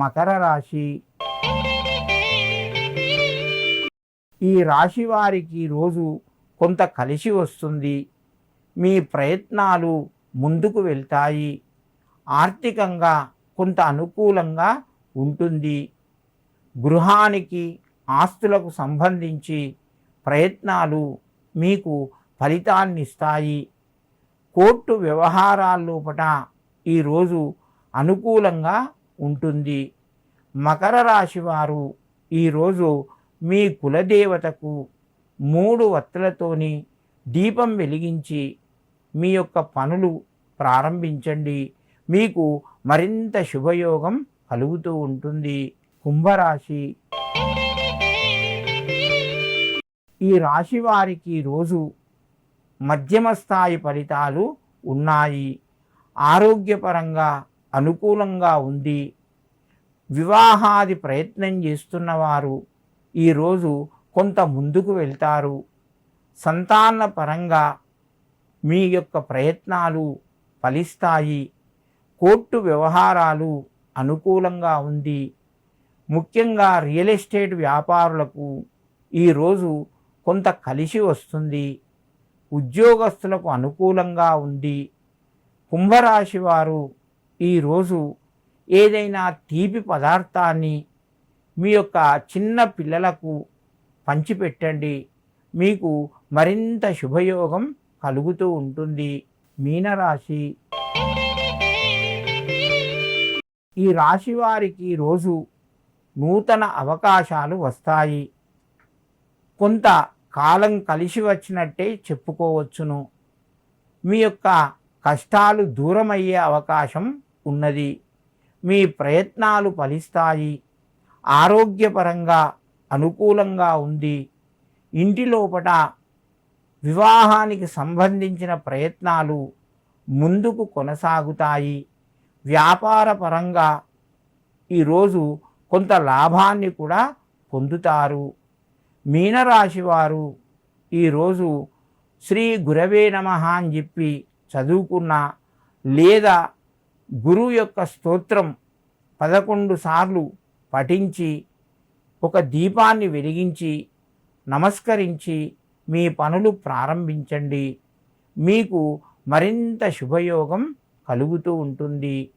మకర రాశి. ఈ రాశి వారికి రోజు కొంత కలిసి వస్తుంది. మీ ప్రయత్నాలు ముందుకు వెళ్తాయి. ఆర్థికంగా కొంత అనుకూలంగా ఉంటుంది. గృహానికి ఆస్తులకు సంబంధించి ప్రయత్నాలు మీకు ఫలితాన్నిస్తాయి కోర్టు వ్యవహారాల్లోపట ఈరోజు అనుకూలంగా ఉంటుంది. మకర రాశి వారు ఈరోజు మీ కులదేవతకు మూడు వత్తులతోని దీపం వెలిగించి మీ యొక్క పనులు ప్రారంభించండి. మీకు మరింత శుభయోగం కలుగుతూ ఉంటుంది. కుంభరాశి. ఈ రాశి వారికి రోజు మధ్యమ స్థాయి ఫలితాలు ఉన్నాయి. ఆరోగ్యపరంగా అనుకూలంగా ఉంది వివాహాది ప్రయత్నం చేస్తున్నవారు ఈరోజు కొంత ముందుకు వెళ్తారు. సంతాన పరంగా మీ యొక్క ప్రయత్నాలు ఫలిస్తాయి. కోర్టు వ్యవహారాలు అనుకూలంగా ఉంది. ముఖ్యంగా రియల్ ఎస్టేట్ వ్యాపారులకు ఈరోజు కొంత కలిసి వస్తుంది. ఉద్యోగస్తులకు అనుకూలంగా ఉంది. కుంభరాశి వారు ఈరోజు ఏదైనా తీపి పదార్థాన్ని మీ యొక్క చిన్న పిల్లలకు పంచిపెట్టండి. మీకు మరింత శుభయోగం కలుగుతూ ఉంటుంది. మీనరాశి. ఈ రాశి వారికి రోజు నూతన అవకాశాలు వస్తాయి. కొంత కాలం కలిసి వచ్చినట్టే చెప్పుకోవచ్చును. మీ యొక్క కష్టాలు దూరమయ్యే అవకాశం ఉన్నది. మీ ప్రయత్నాలు ఫలిస్తాయి. ఆరోగ్యపరంగా అనుకూలంగా ఉంది. ఇంటి లోపట వివాహానికి సంబంధించిన ప్రయత్నాలు ముందుకు కొనసాగుతాయి. వ్యాపారపరంగా ఈరోజు కొంత లాభాన్ని కూడా పొందుతారు. మీనరాశి వారు ఈరోజు శ్రీ గురవే నమ అని చెప్పి చదువుకున్న లేదా గురువు యొక్క స్తోత్రం పదకొండు సార్లు పఠించి ఒక దీపాన్ని వెలిగించి నమస్కరించి మీ పనులు ప్రారంభించండి. మీకు మరింత శుభయోగం కలుగుతూ ఉంటుంది.